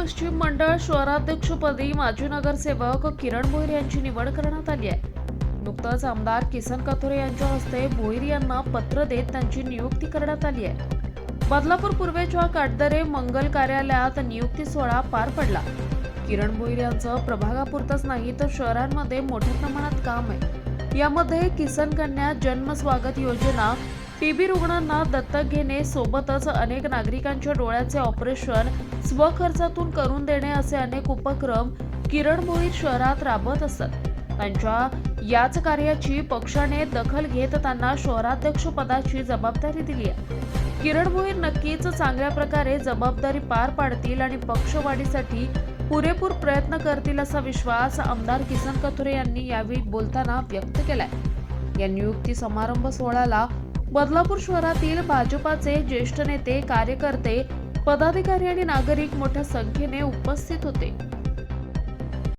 पश्चिम मंडळ शहराध्यक्षपदी माजी नगरसेवक किरण भोईर यांची निवड करण्यात आली आहे. नुकतंच आमदार किसन कथोरे यांच्या हस्ते भोईर यांना पत्र देत त्यांची नियुक्ती करण्यात आली आहे. बदलापूर पूर्वेच्या काटदरे मंगल कार्यालयात नियुक्ती सोहळा पार पडला. किरण भोईर यांचं प्रभागापुरतंच नाही तर शहरांमध्ये मोठ्या प्रमाणात काम आहे. यामध्ये किसन कन्या जन्म स्वागत योजना टीबी रुग्णांना दत्तक घेणे सोबतच अनेक नागरिकांच्या डोळ्याचे ऑपरेशन स्वखर्चातून करून देणे असे अनेक उपक्रम किरण भोईर शहरात राबवत असतात त्यांच्या याच कार्याची पक्षाने दखल घेत त्यांना शहराध्यक्ष पदाची जबाबदारी दिली आहे. किरण भोईर नक्कीच चांगल्या प्रकारे जबाबदारी पार पाडतील आणि पक्षवाढीसाठी पुरेपूर प्रयत्न करतील असा विश्वास आमदार किसन कथोरे यांनी यावेळी बोलताना व्यक्त केलाय. या नियुक्ती समारंभ सोहळ्याला बदलापूर शहरातील भाजपाचे ज्येष्ठ नेते कार्यकर्ते पदाधिकारी आणि नागरिक मोठ्या संख्येने उपस्थित होते.